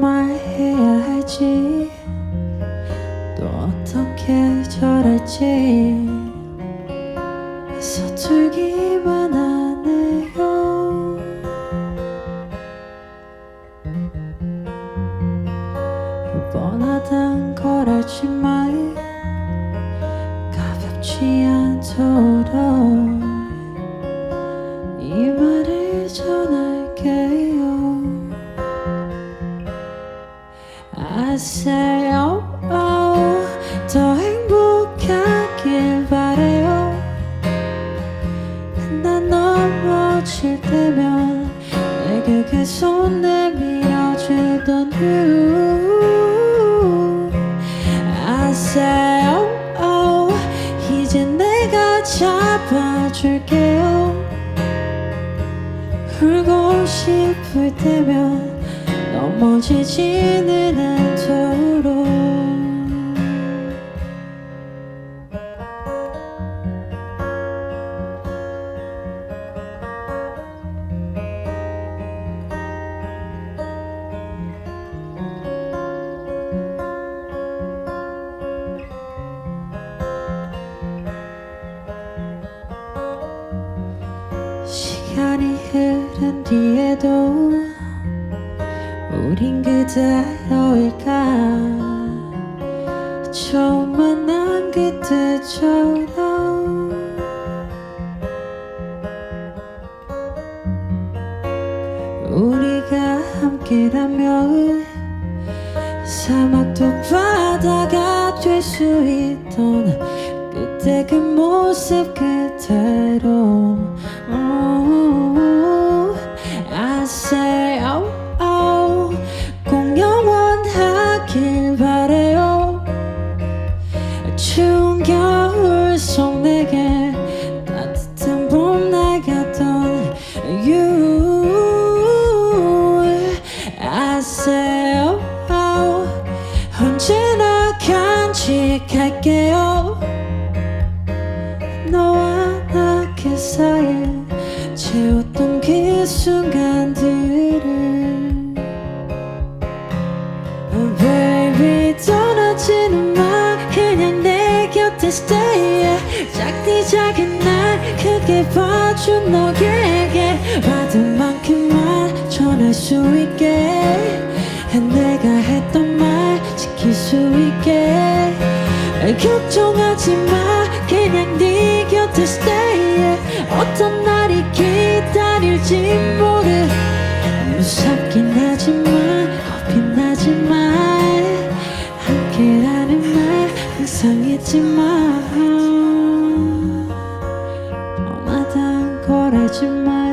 말 해야 할지. 또 어떻게 절할지. 서툴기만 하네요. 뻔하단 걸 알지만 가볍지 않도록 Say oh 더 행복하길 바래요. 난 넘어질 때면 내게 그손 내밀어주던 say oh oh 이제 내가 잡아줄게요. 울고 싶을 때면 넘어지지는 않도록. 시간이 흐른 뒤에도 우린 그대로일까? 처음 만난 그때처럼. 우리가 함께라면 사막도 바다가 될 수 있던 그때 그 모습 그대로. 오, Oh 언제나 간직할게요. 너와 나 그 사이에 채웠던 그 순간들을 Oh, Baby 떠나지는 마. 그냥 내 곁에 stay 작디 작은 날 크게 봐준 너에게. 받은 만큼만 전할 수 있게 날 걱정하지 마. 그냥 네 곁에 stay yeah. 어떤 날이 기다릴지 모르 무섭긴 하지만 겁이 나지만 함께라는 말 항상 잊지마. 원하던 어, 걸 하지마.